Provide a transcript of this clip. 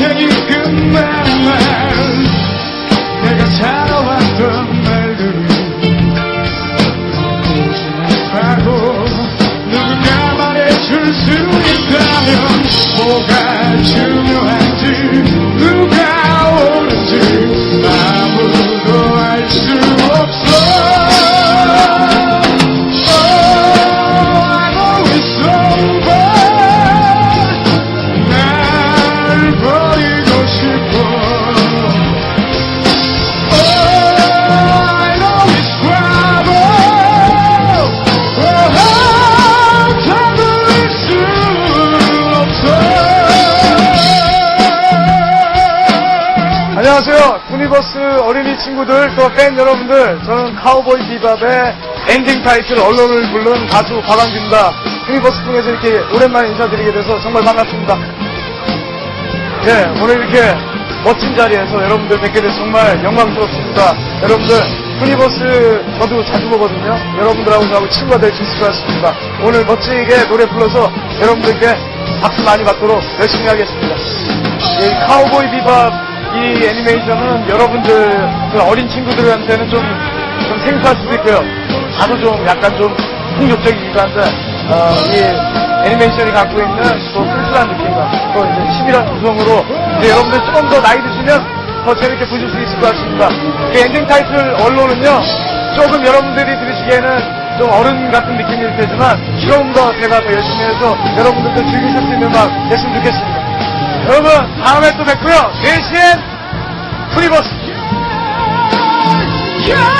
나의 안녕하세요. 투니버스 어린이 친구들 또 팬 여러분들. 저는 카우보이 비밥의 엔딩 타이틀 언론을 부른 가수 박광규입니다. 투니버스 통해서 이렇게 오랜만에 인사드리게 돼서 정말 반갑습니다. 예, 오늘 이렇게 멋진 자리에서 여러분들 뵙게 돼서 정말 영광스럽습니다. 여러분들 투니버스 저도 자주 보거든요. 여러분들하고 저하고 친구가 될 수 있을 것 같습니다. 오늘 멋지게 노래 불러서 여러분들께 박수 많이 받도록 열심히 하겠습니다. 이 카우보이 비밥 이 애니메이션은 여러분들 그 어린 친구들한테는 좀, 좀 생소할 수도 있고요. 다소 좀 약간 좀 폭력적이기도 한데 어, 이 애니메이션이 갖고 있는 또 쓸쓸한 느낌과 또 이제 치밀한 구성으로 이제 여러분들 조금 더 나이 드시면 더 재밌게 보실 수 있을 것 같습니다. 그 엔딩 타이틀 언론은요 조금 여러분들이 들으시기에는 좀 어른 같은 느낌일 테지만 조금 더 제가 더 열심히 해서 여러분들도 즐기실 수 있는 음악 됐으면 좋겠습니다. 여러분 다음에 또 뵙고요. 프리버스 Yeah, yeah, yeah.